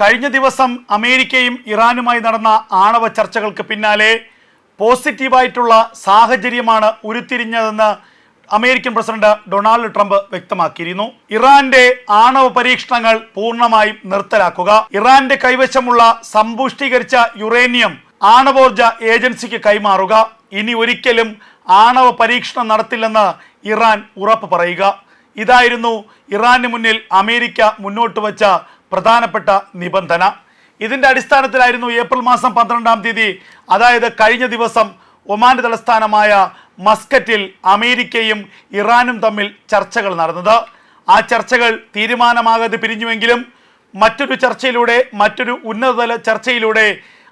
കഴിഞ്ഞ ദിവസം അമേരിക്കയും ഇറാനുമായി നടന്ന ആണവ ചർച്ചകൾക്ക് പിന്നാലെ പോസിറ്റീവായിട്ടുള്ള സാഹചര്യമാണ് ഉരുത്തിരിഞ്ഞതെന്ന് അമേരിക്കൻ പ്രസിഡന്റ് ഡൊണാൾഡ് ട്രംപ് വ്യക്തമാക്കിയിരുന്നു. ഇറാന്റെ ആണവ പരീക്ഷണങ്ങൾ പൂർണമായും നിർത്തലാക്കുക. ഇറാന്റെ കൈവശമുള്ള സമ്പുഷ്ടീകരിച്ച യുറേനിയം ആണവോർജ ഏജൻസിക്ക് കൈമാറുക. ഇനി ഒരിക്കലും ആണവ പരീക്ഷണം നടത്തില്ലെന്ന് ഇറാൻ ഉറപ്പ് പറയുക. ഇതായിരുന്നു ഇറാന് മുന്നിൽ അമേരിക്ക മുന്നോട്ട് വച്ച പ്രധാനപ്പെട്ട നിബന്ധന. ഇതിന്റെ അടിസ്ഥാനത്തിലായിരുന്നു ഏപ്രിൽ മാസം പന്ത്രണ്ടാം തീയതി അതായത് കഴിഞ്ഞ ദിവസം ഒമാന്റെ തലസ്ഥാനമായ മസ്കറ്റിൽ അമേരിക്കയും ഇറാനും തമ്മിൽ ചർച്ചകൾ നടന്നത്. ആ ചർച്ചകൾ തീരുമാനമാകാതെ പിരിഞ്ഞുവെങ്കിലും മറ്റൊരു ചർച്ചയിലൂടെ മറ്റൊരു ഉന്നതതല ചർച്ചയിലൂടെ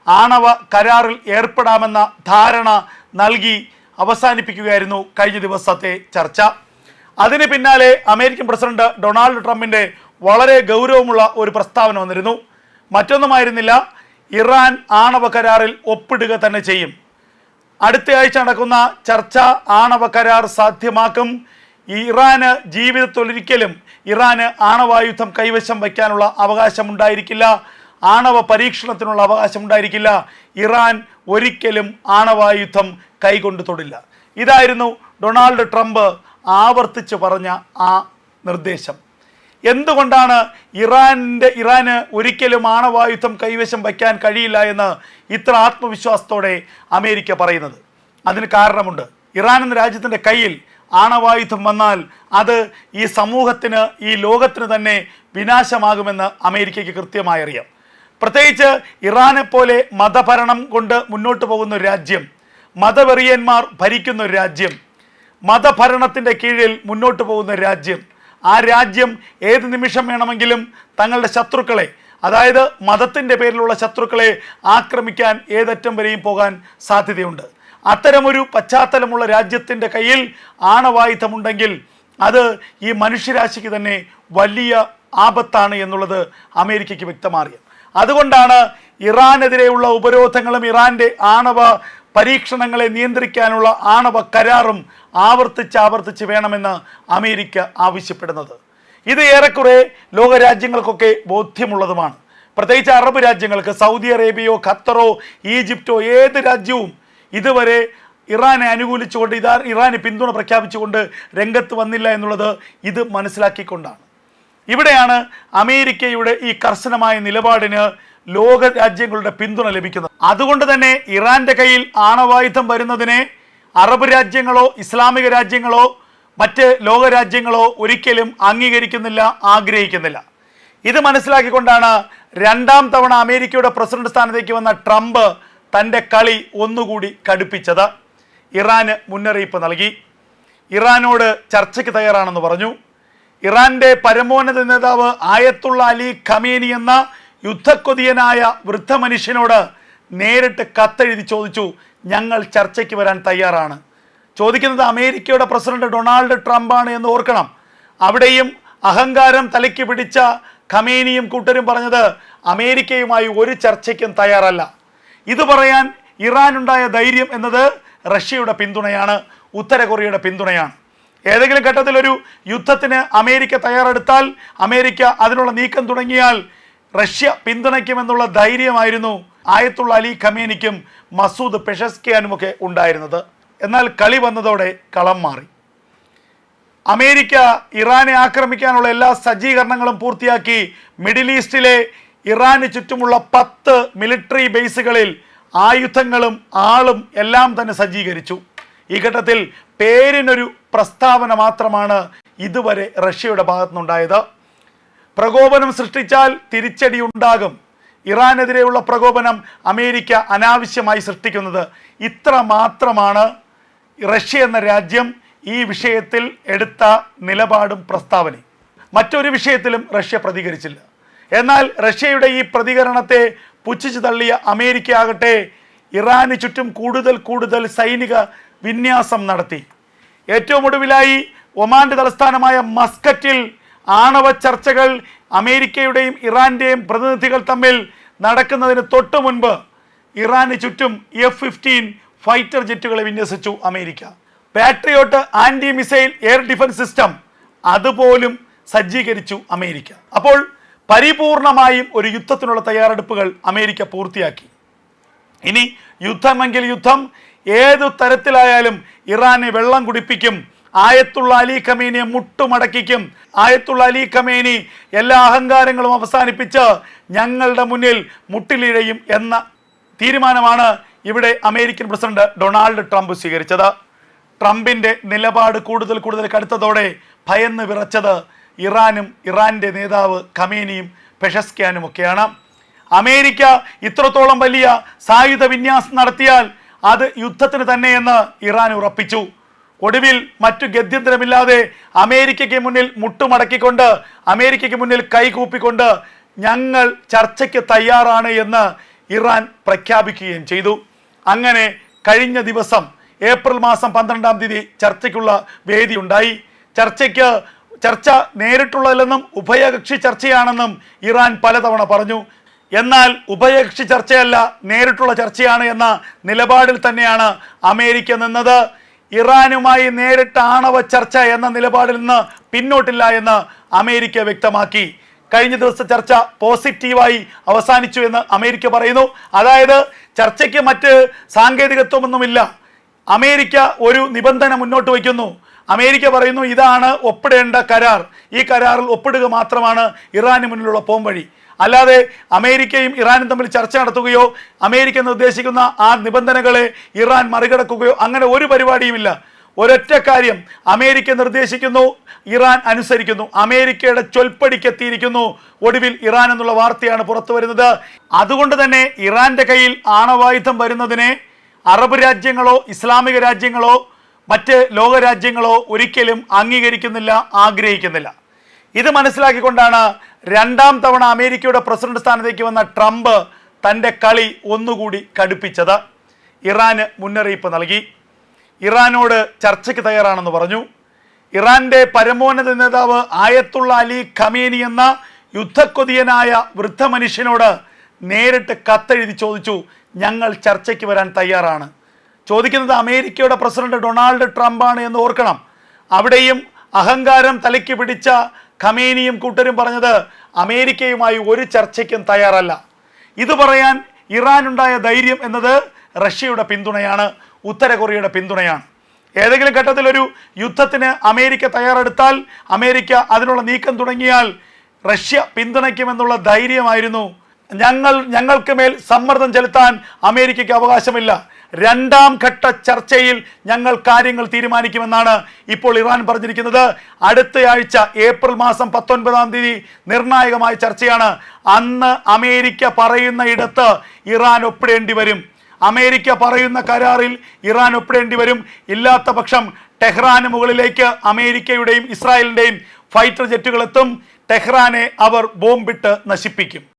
ആണവ കരാറിൽ ഏർപ്പെടാമെന്ന ധാരണ നൽകി അവസാനിപ്പിക്കുകയായിരുന്നു കഴിഞ്ഞ ദിവസത്തെ ചർച്ച. അതിന് പിന്നാലെ അമേരിക്കൻ പ്രസിഡന്റ് ഡൊണാൾഡ് ട്രംപിന്റെ വളരെ ഗൗരവമുള്ള ഒരു പ്രസ്താവന വന്നിരുന്നു. മറ്റൊന്നുമായിരുന്നില്ല ഇറാൻ ആണവ കരാറിൽ ഒപ്പിടുക തന്നെ ചെയ്യും. അടുത്ത ആഴ്ച നടക്കുന്ന ചർച്ച ആണവ കരാർ സാധ്യമാക്കും. ഇറാന് ജീവിതത്തിലൊരിക്കലും ഇറാന് ആണവായുധം കൈവശം വയ്ക്കാനുള്ള അവകാശമുണ്ടായിരിക്കില്ല. ആണവ പരീക്ഷണത്തിനുള്ള അവകാശമുണ്ടായിരിക്കില്ല. ഇറാൻ ഒരിക്കലും ആണവായുധം കൈകൊണ്ട് തൊടില്ല. ഇതായിരുന്നു ഡൊണാൾഡ് ട്രംപ് ആവർത്തിച്ച് പറഞ്ഞ ആ നിർദ്ദേശം. എന്തുകൊണ്ടാണ് ഇറാനിന്റെ ഇറാന് ഒരിക്കലും ആണവായുധം കൈവശം വയ്ക്കാൻ കഴിയില്ല എന്ന് ഇത്ര ആത്മവിശ്വാസത്തോടെ അമേരിക്ക പറയുന്നത്? അതിന് കാരണമുണ്ട്. ഇറാൻ എന്ന രാജ്യത്തിന്റെ കയ്യിൽ ആണവായുധം വന്നാൽ അത് ഈ സമൂഹത്തിന് ഈ ലോകത്തിന് തന്നെ വിനാശമാകുമെന്ന് അമേരിക്കയ്ക്ക് കൃത്യമായി അറിയാം. പ്രത്യേകിച്ച് ഇറാനെ പോലെ മതഭരണം കൊണ്ട് മുന്നോട്ട് പോകുന്ന ഒരു രാജ്യം മതവെറിയന്മാർ ഭരിക്കുന്ന ഒരു രാജ്യം മതഭരണത്തിന്റെ കീഴിൽ മുന്നോട്ട് പോകുന്ന രാജ്യം ആ രാജ്യം ഏത് നിമിഷം വേണമെങ്കിലും തങ്ങളുടെ ശത്രുക്കളെ അതായത് മതത്തിന്റെ പേരിലുള്ള ശത്രുക്കളെ ആക്രമിക്കാൻ ഏതറ്റം വരെയും പോകാൻ സാധ്യതയുണ്ട്. അത്തരമൊരു പശ്ചാത്തലമുള്ള രാജ്യത്തിന്റെ കയ്യിൽ ആണവായുധമുണ്ടെങ്കിൽ അത് ഈ മനുഷ്യരാശിക്ക് തന്നെ വലിയ ആപത്താണ് എന്നുള്ളത് അമേരിക്കയ്ക്ക് വ്യക്തമാറിയത്. അതുകൊണ്ടാണ് ഇറാനെതിരെയുള്ള ഉപരോധങ്ങളും ഇറാന്റെ ആണവ പരീക്ഷണങ്ങളെ നിയന്ത്രിക്കാനുള്ള ആണവ കരാറും ആവർത്തിച്ച് ആവർത്തിച്ച് വേണമെന്ന് അമേരിക്ക ആവശ്യപ്പെടുന്നത്. ഇത് ഏറെക്കുറെ ലോകരാജ്യങ്ങൾക്കൊക്കെ ബോധ്യമുള്ളതുമാണ്. പ്രത്യേകിച്ച് അറബ് രാജ്യങ്ങൾക്ക് സൗദി അറേബ്യയോ ഖത്തറോ ഈജിപ്റ്റോ ഏത് രാജ്യവും ഇതുവരെ ഇറാനെ അനുകൂലിച്ചുകൊണ്ട് ഇതാ ഇറാന് പിന്തുണ പ്രഖ്യാപിച്ചുകൊണ്ട് രംഗത്ത് വന്നില്ല എന്നുള്ളത് ഇത് മനസ്സിലാക്കിക്കൊണ്ടാണ്. ഇവിടെയാണ് അമേരിക്കയുടെ ഈ കർശനമായ നിലപാടിന് ലോക രാജ്യങ്ങളുടെ പിന്തുണ ലഭിക്കുന്നത്. അതുകൊണ്ട് തന്നെ ഇറാന്റെ കയ്യിൽ ആണവായുധം വരുന്നതിനെ അറബ് രാജ്യങ്ങളോ ഇസ്ലാമിക രാജ്യങ്ങളോ മറ്റ് ലോകരാജ്യങ്ങളോ ഒരിക്കലും അംഗീകരിക്കുന്നില്ല ആഗ്രഹിക്കുന്നില്ല. ഇത് മനസ്സിലാക്കിക്കൊണ്ടാണ് രണ്ടാം തവണ അമേരിക്കയുടെ പ്രസിഡന്റ് സ്ഥാനത്തേക്ക് വന്ന ട്രംപ് തന്റെ കളി ഒന്നുകൂടി കടുപ്പിച്ചത്. ഇറാന് മുന്നറിയിപ്പ് നൽകി. ഇറാനോട് ചർച്ചയ്ക്ക് തയ്യാറാണെന്ന് പറഞ്ഞു. ഇറാന്റെ പരമോന്നത നേതാവ് ആയത്തുള്ള അലി ഖമേനി എന്ന യുദ്ധക്കൊതിയനായ വൃദ്ധ മനുഷ്യനോട് നേരിട്ട് കത്തെഴുതി ചോദിച്ചു ഞങ്ങൾ ചർച്ചയ്ക്ക് വരാൻ തയ്യാറാണ്. ചോദിക്കുന്നത് അമേരിക്കയുടെ പ്രസിഡന്റ് ഡൊണാൾഡ് ട്രംപാണ് എന്ന് ഓർക്കണം. അവിടെയും അഹങ്കാരം തലയ്ക്ക് പിടിച്ച ഖമേനിയും കൂട്ടരും പറഞ്ഞത് അമേരിക്കയുമായി ഒരു ചർച്ചയ്ക്കും തയ്യാറല്ല. ഇത് പറയാൻ ഇറാനുണ്ടായ ധൈര്യം എന്നത് റഷ്യയുടെ പിന്തുണയാണ് ഉത്തര കൊറിയയുടെ പിന്തുണയാണ്. ഏതെങ്കിലും ഘട്ടത്തിൽ ഒരു യുദ്ധത്തിന് അമേരിക്ക തയ്യാറെടുത്താൽ അമേരിക്ക അതിനുള്ള നീക്കം തുടങ്ങിയാൽ റഷ്യ പിന്തുണയ്ക്കുമെന്നുള്ള ധൈര്യമായിരുന്നു ആയത്തുള്ള അലി ഖമേനിക്കും മസൂദ് പെഷസ്കിയാനുമൊക്കെ ഉണ്ടായിരുന്നത്. എന്നാൽ കളി വന്നതോടെ കളം മാറി. അമേരിക്ക ഇറാനെ ആക്രമിക്കാനുള്ള എല്ലാ സജ്ജീകരണങ്ങളും പൂർത്തിയാക്കി മിഡിൽ ഈസ്റ്റിലെ ഇറാന് ചുറ്റുമുള്ള പത്ത് മിലിറ്ററി ബേസുകളിൽ ആയുധങ്ങളും ആളും എല്ലാം തന്നെ സജ്ജീകരിച്ചു. ഈ ഘട്ടത്തിൽ പേരിനൊരു പ്രസ്താവന മാത്രമാണ് ഇതുവരെ റഷ്യയുടെ ഭാഗത്തുനിന്നുണ്ടായത്. പ്രകോപനം സൃഷ്ടിച്ചാൽ തിരിച്ചടി ഉണ്ടാകും ഇറാനെതിരെയുള്ള പ്രകോപനം അമേരിക്ക അനാവശ്യമായി സൃഷ്ടിക്കുന്നത് ഇത്ര മാത്രമാണ്. റഷ്യ എന്ന രാജ്യം ഈ വിഷയത്തിൽ എടുത്ത നിലപാടും പ്രസ്താവനയും. മറ്റൊരു വിഷയത്തിലും റഷ്യ പ്രതികരിച്ചില്ല. എന്നാൽ റഷ്യയുടെ ഈ പ്രതികരണത്തെ പുച്ഛിച്ചു തള്ളിയ അമേരിക്ക ആകട്ടെ ഇറാന് ചുറ്റും കൂടുതൽ കൂടുതൽ സൈനിക വിന്യാസം നടത്തി. ഏറ്റവും ഒടുവിലായി ഒമാന്റെ തലസ്ഥാനമായ മസ്കറ്റിൽ ആണവ ചർച്ചകൾ അമേരിക്കയുടെയും ഇറാന്റെയും പ്രതിനിധികൾ തമ്മിൽ നടക്കുന്നതിന് തൊട്ടു മുൻപ് ഇറാന് ചുറ്റും എഫ് ഫിഫ്റ്റീൻ ഫൈറ്റർ ജെറ്റുകളെ വിന്യസിച്ചു America. Patriot anti missile air defence system അതുപോലും സജ്ജീകരിച്ചു അമേരിക്ക. അപ്പോൾ പരിപൂർണമായും ഒരു യുദ്ധത്തിനുള്ള തയ്യാറെടുപ്പുകൾ അമേരിക്ക പൂർത്തിയാക്കി. ഇനി യുദ്ധമെങ്കിൽ യുദ്ധം ഏതു തരത്തിലായാലും ഇറാനെ വെള്ളം കുടിപ്പിക്കും ആയത്തുള്ള അലി കമേനിയെ മുട്ടുമടക്കിക്കും. ആയത്തുള്ള അലി കമേനി എല്ലാ അഹങ്കാരങ്ങളും അവസാനിപ്പിച്ച് ഞങ്ങളുടെ മുന്നിൽ മുട്ടിലിഴയും എന്ന തീരുമാനമാണ് ഇവിടെ അമേരിക്കൻ പ്രസിഡന്റ് ഡൊണാൾഡ് ട്രംപ് സ്വീകരിച്ചത്. ട്രംപിന്റെ നിലപാട് കൂടുതൽ കൂടുതൽ കടുത്തതോടെ ഭയന്ന് വിറച്ചത് ഇറാനും ഇറാന്റെ നേതാവ് ഖമേനിയും പെഷസ്ക്യാനും ഒക്കെയാണ് അമേരിക്ക ഇത്രത്തോളം വലിയ സായുധ വിന്യാസം നടത്തിയാൽ അത് യുദ്ധത്തിന് തന്നെയെന്ന് ഇറാൻ ഉറപ്പിച്ചു. ഒടുവിൽ മറ്റു ഗത്യന്തരമില്ലാതെ അമേരിക്കയ്ക്ക് മുന്നിൽ മുട്ടുമടക്കിക്കൊണ്ട് അമേരിക്കയ്ക്ക് മുന്നിൽ കൈകൂപ്പിക്കൊണ്ട് ഞങ്ങൾ ചർച്ചയ്ക്ക് തയ്യാറാണ് എന്ന് ഇറാൻ പ്രഖ്യാപിക്കുകയും ചെയ്തു. അങ്ങനെ കഴിഞ്ഞ ദിവസം ഏപ്രിൽ മാസം പന്ത്രണ്ടാം തീയതി ചർച്ചയ്ക്കുള്ള വേദി ഉണ്ടായി ചർച്ചയ്ക്ക് ചർച്ച നേരിട്ടുള്ളതല്ലെന്നും ഉഭയകക്ഷി ചർച്ചയാണെന്നും ഇറാൻ പലതവണ പറഞ്ഞു. എന്നാൽ ഉഭയകക്ഷി ചർച്ചയല്ല നേരിട്ടുള്ള ചർച്ചയാണ് എന്ന നിലപാടിൽ തന്നെയാണ് അമേരിക്ക നിന്നത്. ഇറാനുമായി നേരിട്ട് ആണവ ചർച്ച എന്ന നിലപാടിൽ നിന്ന് പിന്നോട്ടില്ല എന്ന് അമേരിക്ക വ്യക്തമാക്കി. കഴിഞ്ഞ ദിവസത്തെ ചർച്ച പോസിറ്റീവായി അവസാനിച്ചു എന്ന് അമേരിക്ക പറയുന്നു. അതായത് ചർച്ചയ്ക്ക് മറ്റ് സാങ്കേതികത്വമൊന്നുമില്ല. അമേരിക്ക ഒരു നിബന്ധന മുന്നോട്ട് വയ്ക്കുന്നു. അമേരിക്ക പറയുന്നു ഇതാണ് ഒപ്പിടേണ്ട കരാർ. ഈ കരാറിൽ ഒപ്പിടുക മാത്രമാണ് ഇറാന് മുന്നിലുള്ള പോംവഴി. അല്ലാതെ അമേരിക്കയും ഇറാനും തമ്മിൽ ചർച്ച നടത്തുകയോ അമേരിക്ക നിർദ്ദേശിക്കുന്ന ആ നിബന്ധനകളെ ഇറാൻ മറികടക്കുകയോ അങ്ങനെ ഒരു പരിപാടിയുമില്ല. ഒരൊറ്റ കാര്യം അമേരിക്ക നിർദ്ദേശിക്കുന്നു ഇറാൻ അനുസരിക്കുന്നു. അമേരിക്കയുടെ ചൊൽപ്പടിക്കെത്തിയിരിക്കുന്നു ഒടുവിൽ ഇറാൻ എന്നുള്ള വാർത്തയാണ് പുറത്തു വരുന്നത്. അതുകൊണ്ട് തന്നെ ഇറാന്റെ കയ്യിൽ ആണവായുധം വരുന്നതിനെ അറബ് രാജ്യങ്ങളോ ഇസ്ലാമിക രാജ്യങ്ങളോ മറ്റ് ലോകരാജ്യങ്ങളോ ഒരിക്കലും അംഗീകരിക്കുന്നില്ല ആഗ്രഹിക്കുന്നില്ല. ഇത് മനസ്സിലാക്കിക്കൊണ്ടാണ് രണ്ടാം തവണ അമേരിക്കയുടെ പ്രസിഡന്റ് സ്ഥാനത്തേക്ക് വന്ന ട്രംപ് തന്റെ കളി ഒന്നുകൂടി കടുപ്പിച്ചത്. ഇറാന് മുന്നറിയിപ്പ് നൽകി. ഇറാനോട് ചർച്ചയ്ക്ക് തയ്യാറാണെന്ന് പറഞ്ഞു. ഇറാന്റെ പരമോന്നത നേതാവ് ആയത്തുള്ള അലി ഖമേനി എന്ന യുദ്ധക്കൊതിയനായ വൃദ്ധ മനുഷ്യനോട് നേരിട്ട് കത്തെഴുതി ചോദിച്ചു. ഞങ്ങൾ ചർച്ചയ്ക്ക് വരാൻ തയ്യാറാണ്. ചോദിക്കുന്നത് അമേരിക്കയുടെ പ്രസിഡന്റ് ഡൊണാൾഡ് ട്രംപാണ് എന്ന് ഓർക്കണം. അവിടെയും അഹങ്കാരം തലയ്ക്ക് പിടിച്ച ഖമേനിയും കൂട്ടരും പറഞ്ഞത് അമേരിക്കയുമായി ഒരു ചർച്ചയ്ക്കും തയ്യാറല്ല. ഇത് പറയാൻ ഇറാനുണ്ടായ ധൈര്യം എന്നത് റഷ്യയുടെ പിന്തുണയാണ് ഉത്തര കൊറിയയുടെ പിന്തുണയാണ്. ഏതെങ്കിലും ഘട്ടത്തിൽ ഒരു യുദ്ധത്തിന് അമേരിക്ക തയ്യാറെടുത്താൽ അമേരിക്ക അതിനുള്ള നീക്കം തുടങ്ങിയാൽ റഷ്യ പിന്തുണയ്ക്കുമെന്നുള്ള ധൈര്യമായിരുന്നു ഞങ്ങൾ ഞങ്ങൾക്ക് മേൽ സമ്മർദ്ദം ചെലുത്താൻ അമേരിക്കയ്ക്ക് അവകാശമില്ല. രണ്ടാം ഘട്ട ചർച്ചയിൽ ഞങ്ങൾ കാര്യങ്ങൾ തീരുമാനിക്കുമെന്നാണ് ഇപ്പോൾ ഇറാൻ പറഞ്ഞിരിക്കുന്നത്. അടുത്തയാഴ്ച ഏപ്രിൽ മാസം പത്തൊൻപതാം തീയതി നിർണായകമായ ചർച്ചയാണ്. അന്ന് അമേരിക്ക പറയുന്ന ഇടത്ത് ഇറാൻ ഒപ്പിടേണ്ടി വരും. അമേരിക്ക പറയുന്ന കരാറിൽ ഇറാൻ ഒപ്പിടേണ്ടി വരും. ഇല്ലാത്ത പക്ഷം ടെഹ്റാന് മുകളിലേക്ക് അമേരിക്കയുടെയും ഇസ്രായേലിന്റെയും ഫൈറ്റർ ജെറ്റുകൾ എത്തും. ടെഹ്റാനെ അവർ ബോംബിട്ട് നശിപ്പിക്കും.